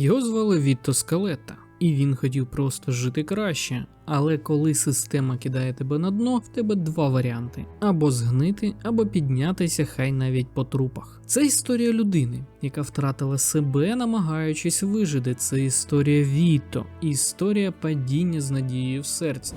Його звали Вітто Скалета, і він хотів просто жити краще. Але коли система кидає тебе на дно, в тебе два варіанти: або згнити, або піднятися, хай навіть по трупах. Це історія людини, яка втратила себе, намагаючись вижити. Це історія Віто, історія падіння з надією в серці.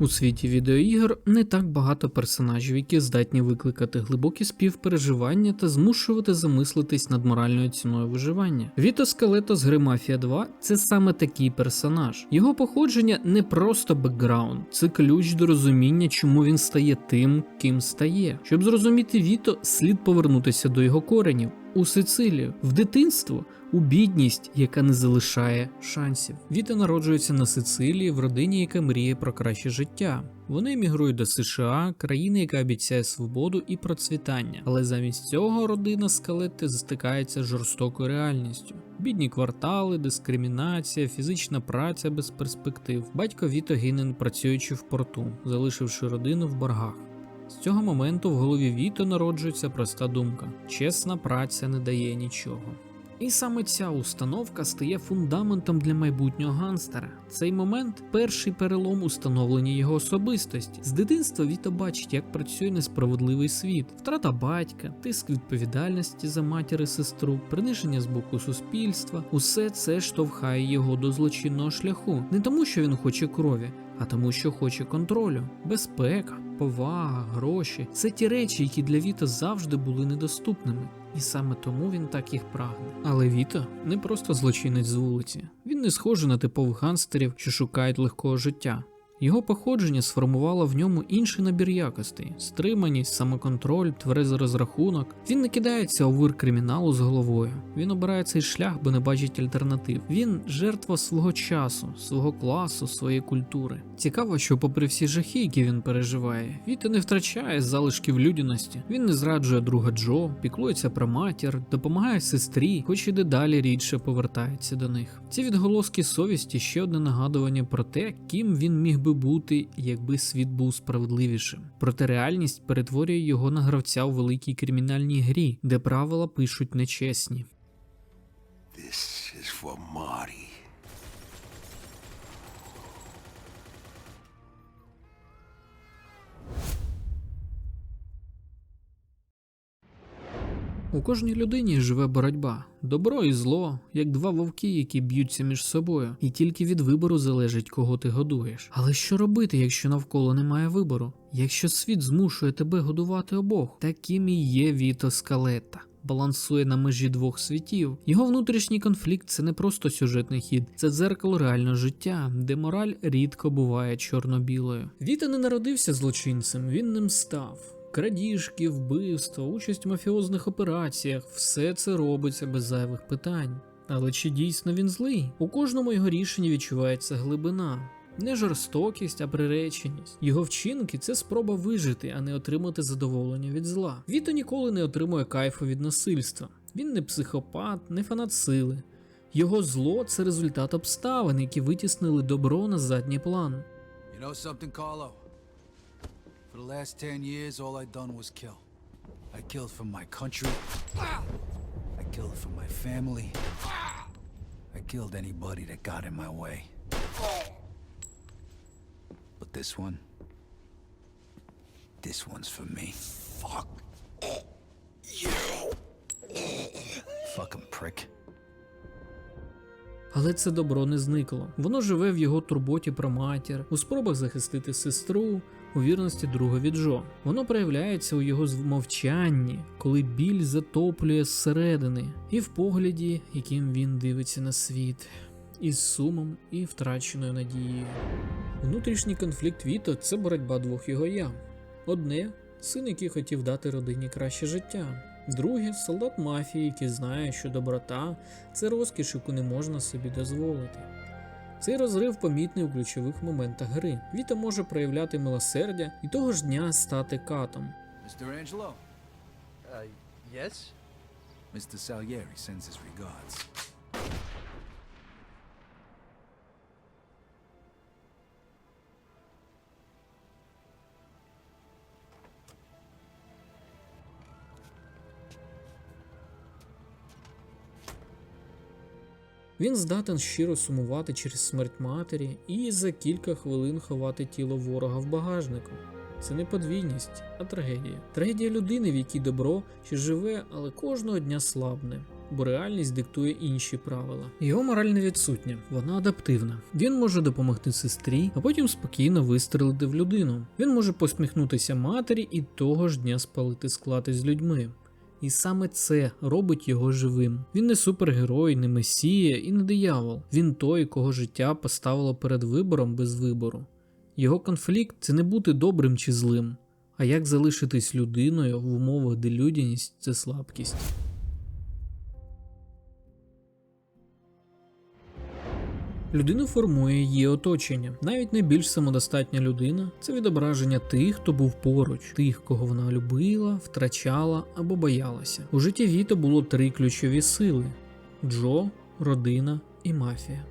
У світі відеоігр не так багато персонажів, які здатні викликати глибокі співпереживання та змушувати замислитись над моральною ціною виживання. Віто Скалето з гри Мафія 2 це саме такий персонаж. Його походження не просто бекграунд, це ключ до розуміння, чому він стає тим, ким стає. Щоб зрозуміти Віто, слід повернутися до його коренів. У Сицилію, в дитинство, у бідність, яка не залишає шансів. Віта народжується на Сицилії в родині, яка мріє про краще життя. Вони емігрують до США, країни, яка обіцяє свободу і процвітання. Але замість цього родина скалети стикається з жорстокою реальністю. Бідні квартали, дискримінація, фізична праця без перспектив. Батько Віто гине, працюючи в порту, залишивши родину в боргах. З цього моменту в голові Віто народжується проста думка: чесна праця не дає нічого. І саме ця установка стає фундаментом для майбутнього ганстера. Цей момент перший перелом у становленні його особистості. З дитинства Віто бачить, як працює несправедливий світ, втрата батька, тиск відповідальності за матір і сестру, приниження з боку суспільства. Усе це штовхає його до злочинного шляху, не тому, що він хоче крові, а тому, що хоче контролю, безпека, повага, гроші це ті речі, які для Віта завжди були недоступними. І саме тому він так їх прагне. Але Віта не просто злочинець з вулиці. Він не схожий на типових ганстерів, що шукають легкого життя. Його походження сформувало в ньому інший набір якостей: стриманість, самоконтроль, тверезий розрахунок. Він не кидається у вир криміналу з головою. Він обирає цей шлях, бо не бачить альтернатив. Він жертва свого часу, свого класу, своєї культури. Цікаво, що, попри всі жахи, які він переживає, Віта не втрачає залишків людяності. Він не зраджує друга Джо, піклується про матір, допомагає сестрі, хоч і дедалі рідше повертається до них. Ці відголоски совісті ще одне нагадування про те, ким він міг би бути, якби світ був справедливішим. Проте реальність перетворює його на гравця у великій кримінальній грі, де правила пишуть нечесні. This is for Marty. У кожній людині живе боротьба, добро і зло, як два вовки, які б'ються між собою, і тільки від вибору залежить, кого ти годуєш. Але що робити, якщо навколо немає вибору? Якщо світ змушує тебе годувати обох, таким і є Віто Скалета. Балансує на межі двох світів. Його внутрішній конфлікт це не просто сюжетний хід, це дзеркало реального життя, де мораль рідко буває чорно-білою. Віта не народився злочинцем, він ним став. Крадіжки, вбивства, участь в мафіозних операціях все це робиться без зайвих питань. Але чи дійсно він злий? У кожному його рішенні відчувається глибина. Не жорстокість, а приреченість. Його вчинки це спроба вижити, а не отримати задоволення від зла. Віто ніколи не отримує кайфу від насильства. Він не психопат, не фанат сили. Його зло це результат обставин, які витіснили добро на задній план. You know? For the last ten years, all I done was kill. I killed for my country. I killed for my family. I killed anybody that got in my way. But this one, this one's for me. Fuck you. Fucking prick. Але це добро не зникло. Воно живе в його турботі про матір, у спробах захистити сестру, у вірності другові Джо. Воно проявляється у його мовчанні, коли біль затоплює зсередини, і в погляді, яким він дивиться на світ, із сумом і втраченою надією. Внутрішній конфлікт Віто це боротьба двох його я. Одне син, який хотів дати родині краще життя. Друге солдат мафії, який знає, що доброта це розкіш, яку не можна собі дозволити. Цей розрив помітний у ключових моментах гри. Віта може проявляти милосердя і того ж дня стати катом. Mr. Angelo, Uh, yes? Mr. His regards. Він здатен щиро сумувати через смерть матері і за кілька хвилин ховати тіло ворога в багажнику. Це не подвійність, а трагедія. Трагедія людини, в якій добро ще живе, але кожного дня слабне. Бо реальність диктує інші правила. Його мораль не відсутня, вона адаптивна. Він може допомогти сестрі, а потім спокійно вистрелити в людину. Він може посміхнутися матері і того ж дня спалити склад із людьми. І саме це робить його живим. Він не супергерой, не месія і не диявол. Він той, кого життя поставило перед вибором без вибору. Його конфлікт це не бути добрим чи злим, а як залишитись людиною в умовах, де людяність це слабкість. Людину формує її оточення. Навіть найбільш самодостатня людина це відображення тих, хто був поруч, тих, кого вона любила, втрачала або боялася. У житті Віто було три ключові сили: Джо, родина і мафія.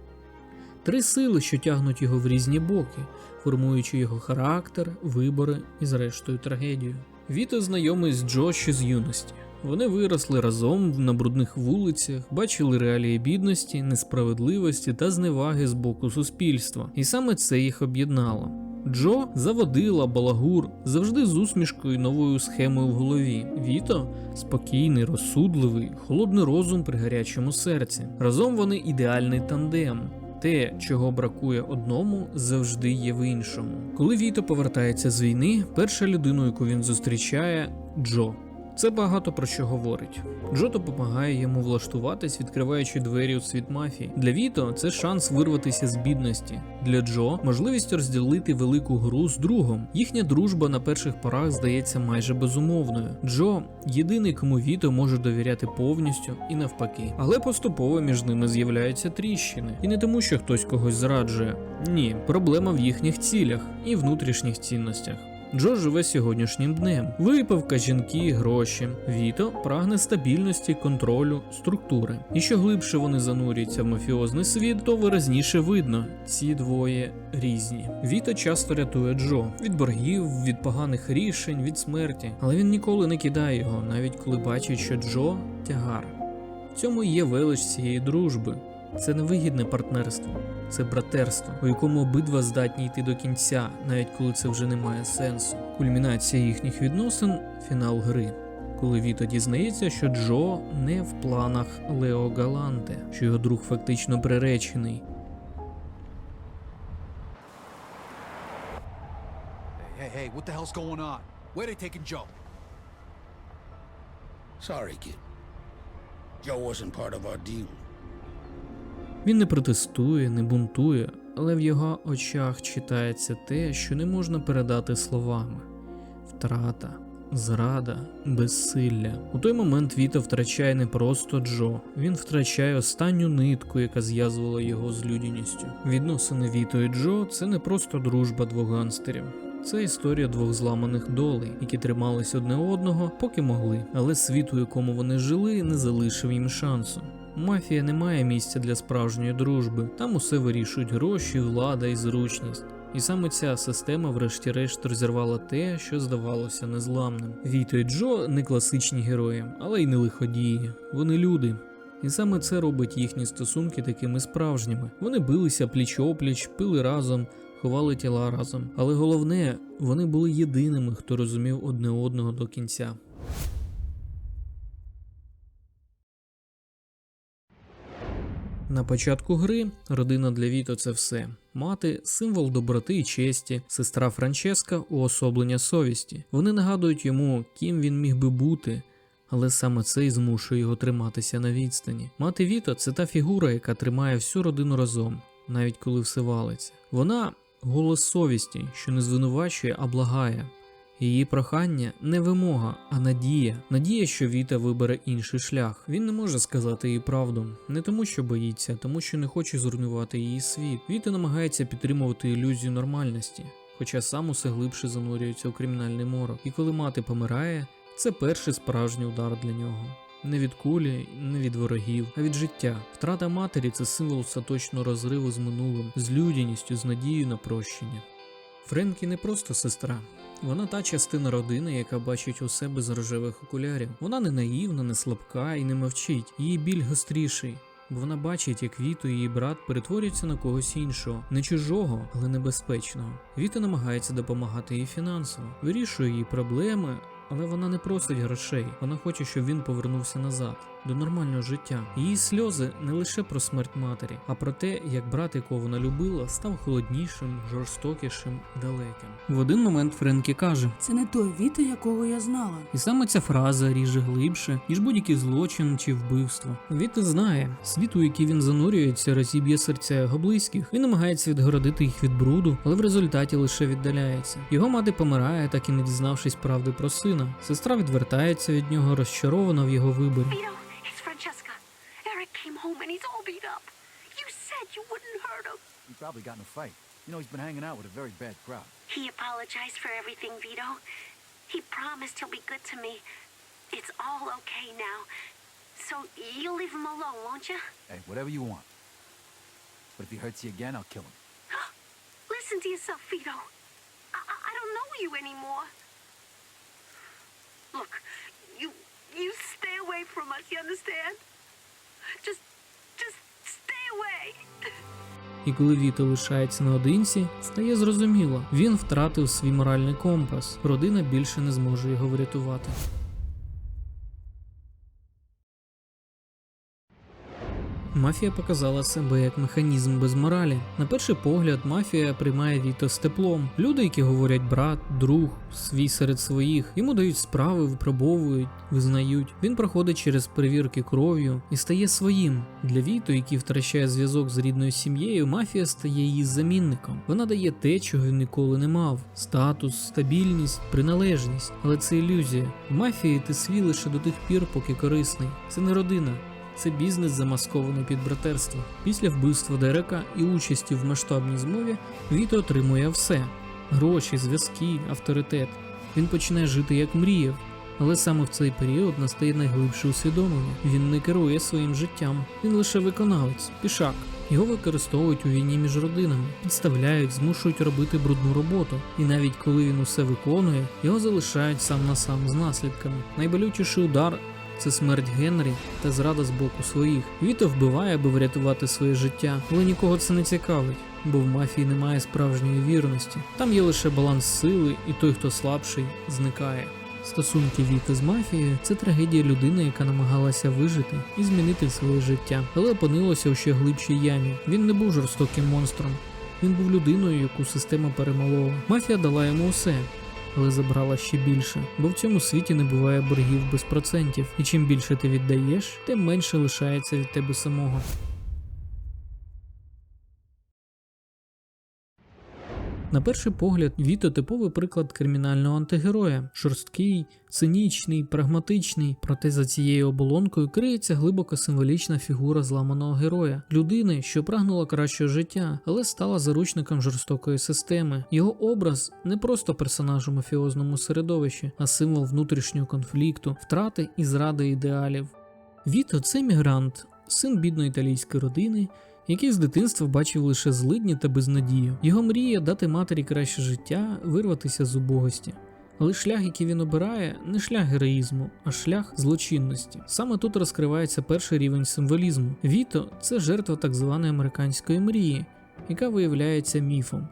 Три сили, що тягнуть його в різні боки, формуючи його характер, вибори і, зрештою, трагедію. Віто знайомий з Джо ще з юності. Вони виросли разом на брудних вулицях, бачили реалії бідності, несправедливості та зневаги з боку суспільства, і саме це їх об'єднало. Джо заводила балагур завжди з усмішкою новою схемою в голові. Віто спокійний, розсудливий, холодний розум при гарячому серці. Разом вони ідеальний тандем. Те, чого бракує одному, завжди є в іншому. Коли Віто повертається з війни, перша людина, яку він зустрічає, Джо. Це багато про що говорить. Джо допомагає йому влаштуватись, відкриваючи двері у світ мафії. Для Віто це шанс вирватися з бідності. Для Джо можливість розділити велику гру з другом. Їхня дружба на перших порах здається майже безумовною. Джо єдиний, кому Віто може довіряти повністю і навпаки. Але поступово між ними з'являються тріщини. І не тому, що хтось когось зраджує. Ні, проблема в їхніх цілях і внутрішніх цінностях. Джо живе сьогоднішнім днем. Випивка, жінки, гроші. Віто прагне стабільності, контролю, структури. І що глибше вони занурюються в мафіозний світ, то виразніше видно, ці двоє різні. Віто часто рятує Джо від боргів, від поганих рішень, від смерті, але він ніколи не кидає його, навіть коли бачить, що Джо тягар. В цьому є велич цієї дружби. Це не вигідне партнерство, це братерство, у якому обидва здатні йти до кінця, навіть коли це вже не має сенсу. Кульмінація їхніх відносин фінал гри. Коли Віто дізнається, що Джо не в планах Лео Галанте, що його друг фактично приречений. Hey, hey, what the hell's going on? Where they taking Joe? Sorry, kid. Joe wasn't part of our deal. Він не протестує, не бунтує, але в його очах читається те, що не можна передати словами: втрата, зрада, безсилля. У той момент Віто втрачає не просто Джо, він втрачає останню нитку, яка зв'язувала його з людяністю. Відносини Віто і Джо це не просто дружба двох гангстерів. Це історія двох зламаних долей, які тримались одне одного, поки могли, але світ, у якому вони жили, не залишив їм шансу. Мафія не має місця для справжньої дружби. Там усе вирішують гроші, влада і зручність. І саме ця система, врешті-решт, розірвала те, що здавалося незламним. Віто і Джо не класичні герої, але й не лиходії. Вони люди. І саме це робить їхні стосунки такими справжніми. Вони билися пліч-опліч, пили разом, ховали тіла разом. Але головне, вони були єдиними, хто розумів одне одного до кінця. На початку гри родина для Віто це все. Мати символ доброти і честі, сестра Франческа уособлення совісті. Вони нагадують йому, ким він міг би бути, але саме це й змушує його триматися на відстані. Мати Віто це та фігура, яка тримає всю родину разом, навіть коли все валиться. Вона голос совісті, що не звинувачує, а благає. Її прохання не вимога, а надія. Надія, що Віта вибере інший шлях. Він не може сказати їй правду, не тому, що боїться, тому, що не хоче зруйнувати її світ. Віта намагається підтримувати ілюзію нормальності, хоча сам усе глибше занурюється у кримінальний морок. І коли мати помирає, це перший справжній удар для нього. Не від кулі, не від ворогів, а від життя. Втрата матері це символ остаточного розриву з минулим, з людяністю, з надією на прощення. Френкі не просто сестра. Вона та частина родини, яка бачить у себе з рожевих окулярів. Вона не наївна, не слабка і не мовчить. Її біль гостріший. бо вона бачить, як Віто і її брат перетворюються на когось іншого, не чужого, але небезпечного. Віто намагається допомагати їй фінансово, вирішує її проблеми. Але вона не просить грошей, вона хоче, щоб він повернувся назад до нормального життя. Її сльози не лише про смерть матері, а про те, як брат, якого вона любила, став холоднішим, жорстокішим, далеким. В один момент Френкі каже: Це не той Віто, якого я знала. і саме ця фраза ріже глибше, ніж будь-який злочин чи вбивство. Віти знає, світ, у який він занурюється, розіб'є серця його близьких. Він намагається відгородити їх від бруду, але в результаті лише віддаляється. Його мати помирає, так і не дізнавшись правди про сина. Сестра відвертається від нього, розчарована в його виборі. Probably got in a fight. You know, he's been hanging out with a very bad crowd. He apologized for everything, Vito. He promised he'll be good to me. It's all okay now. So you'll leave him alone, won't you? Hey, whatever you want. But if he hurts you again, I'll kill him. Listen to yourself, Vito. I, I- don't know you anymore. Look, you you stay away from us, you understand? Just just stay away. І коли Віто лишається наодинці, стає зрозуміло, він втратив свій моральний компас. Родина більше не зможе його врятувати. Мафія показала себе як механізм без моралі. На перший погляд, мафія приймає Віто з теплом. Люди, які говорять брат, друг, свій серед своїх, йому дають справи, випробовують, визнають. Він проходить через перевірки кров'ю і стає своїм. Для Віто, який втрачає зв'язок з рідною сім'єю, мафія стає її замінником. Вона дає те, чого він ніколи не мав: статус, стабільність, приналежність. Але це ілюзія. В мафії ти свій лише до тих пір, поки корисний. Це не родина. Це бізнес замаскований під братерство. Після вбивства Дерека і участі в масштабній змові Віто отримує все: гроші, зв'язки, авторитет. Він починає жити як мріяв. Але саме в цей період настає найглибше усвідомлення. Він не керує своїм життям, він лише виконавець, пішак. Його використовують у війні між родинами, підставляють, змушують робити брудну роботу. І навіть коли він усе виконує, його залишають сам на сам з наслідками. Найболючіший удар це смерть Генрі та зрада з боку своїх. Віто вбиває, аби врятувати своє життя, але нікого це не цікавить, бо в мафії немає справжньої вірності. Там є лише баланс сили, і той, хто слабший, зникає. Стосунки Віти з мафією це трагедія людини, яка намагалася вижити і змінити своє життя, але опинилася у ще глибшій ямі. Він не був жорстоким монстром. Він був людиною, яку система перемолола. Мафія дала йому усе, але забрала ще більше, бо в цьому світі не буває боргів без процентів, і чим більше ти віддаєш, тим менше лишається від тебе самого. На перший погляд, Віто типовий приклад кримінального антигероя, жорсткий, цинічний, прагматичний. Проте за цією оболонкою криється глибоко символічна фігура зламаного героя, людини, що прагнула кращого життя, але стала заручником жорстокої системи. Його образ не просто персонаж у мафіозному середовищі, а символ внутрішнього конфлікту, втрати і зради ідеалів. Віто це мігрант, син бідної італійської родини, який з дитинства бачив лише злидні та безнадію. Його мрія дати матері краще життя, вирватися з убогості. Але шлях, який він обирає, не шлях героїзму, а шлях злочинності. Саме тут розкривається перший рівень символізму. Віто це жертва так званої американської мрії, яка виявляється міфом.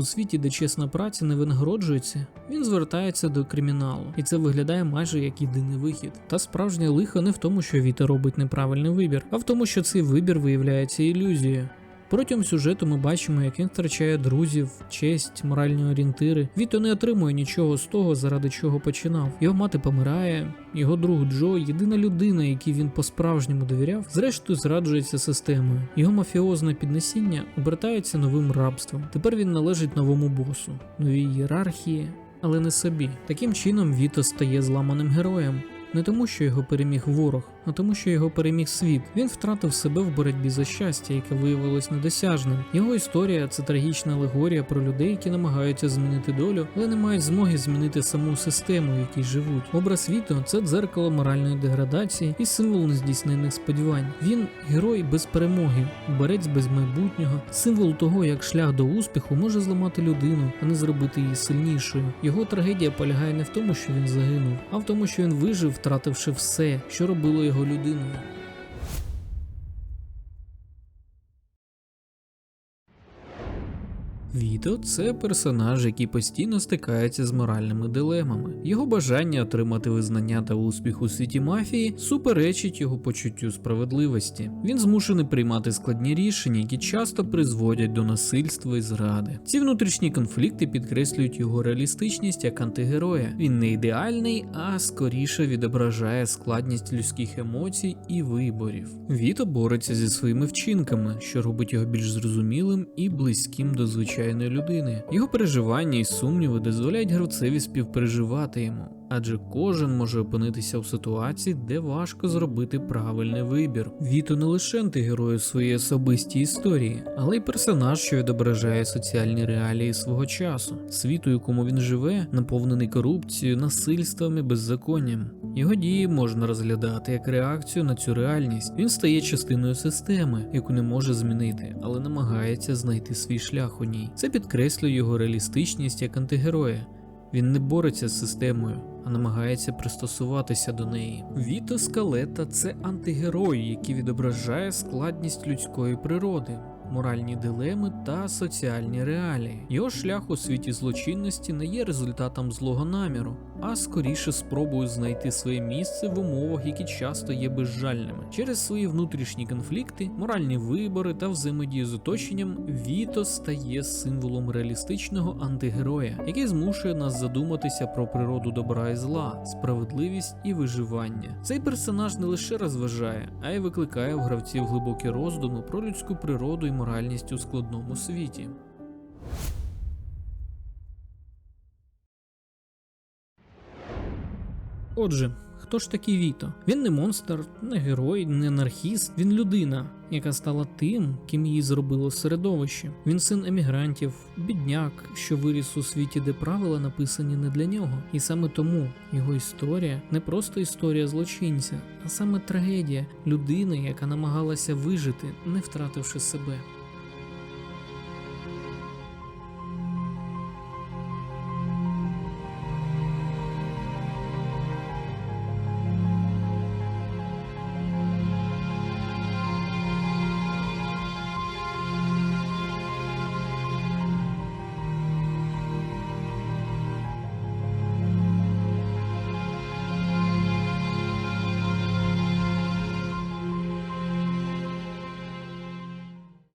У світі, де чесна праця не винагороджується, він звертається до криміналу, і це виглядає майже як єдиний вихід. Та справжнє лихо не в тому, що Віта робить неправильний вибір, а в тому, що цей вибір виявляється ілюзією. Протягом сюжету ми бачимо, як він втрачає друзів, честь, моральні орієнтири. Віто не отримує нічого з того, заради чого починав. Його мати помирає, його друг Джо, єдина людина, якій він по-справжньому довіряв, зрештою зраджується системою. Його мафіозне піднесіння обертається новим рабством. Тепер він належить новому босу, новій ієрархії, але не собі. Таким чином Віто стає зламаним героєм. Не тому, що його переміг ворог, а тому, що його переміг світ. Він втратив себе в боротьбі за щастя, яке виявилось недосяжним. Його історія це трагічна алегорія про людей, які намагаються змінити долю, але не мають змоги змінити саму систему, в якій живуть. Образ світу це дзеркало моральної деградації і символ нездійснених сподівань. Він герой без перемоги, борець без майбутнього, символ того, як шлях до успіху може зламати людину, а не зробити її сильнішою. Його трагедія полягає не в тому, що він загинув, а в тому, що він вижив, втративши все, що робило його людиною. Віто це персонаж, який постійно стикається з моральними дилемами. Його бажання отримати визнання та успіх у світі мафії суперечить його почуттю справедливості. Він змушений приймати складні рішення, які часто призводять до насильства і зради. Ці внутрішні конфлікти підкреслюють його реалістичність як антигероя. Він не ідеальний, а скоріше відображає складність людських емоцій і виборів. Віто бореться зі своїми вчинками, що робить його більш зрозумілим і близьким до звичайної людини. Його переживання і сумніви дозволяють гравцеві співпереживати йому, адже кожен може опинитися в ситуації, де важко зробити правильний вибір. Віто не лише антигерой у своїй особистій історії, але й персонаж, що відображає соціальні реалії свого часу. Світ, у якому він живе, наповнений корупцією, насильством і беззаконням. Його дії можна розглядати як реакцію на цю реальність. Він стає частиною системи, яку не може змінити, але намагається знайти свій шлях у ній. Це підкреслює його реалістичність як антигероя. Він не бореться з системою, а намагається пристосуватися до неї. Віто Скалета це антигерой, який відображає складність людської природи. Моральні дилеми та соціальні реалії. Його шлях у світі злочинності не є результатом злого наміру, а скоріше спробою знайти своє місце в умовах, які часто є безжальними. Через свої внутрішні конфлікти, моральні вибори та взаємодію з оточенням, Віто стає символом реалістичного антигероя, який змушує нас задуматися про природу добра і зла, справедливість і виживання. Цей персонаж не лише розважає, а й викликає в гравців глибокі роздуми про людську природу і моральність у складному світі. Отже, хто ж такий Віто? Він не монстр, не герой, не анархіст. Він людина, яка стала тим, ким її зробило середовище. Він син емігрантів, бідняк, що виріс у світі, де правила написані не для нього. І саме тому його історія не просто історія злочинця, а саме трагедія людини, яка намагалася вижити, не втративши себе.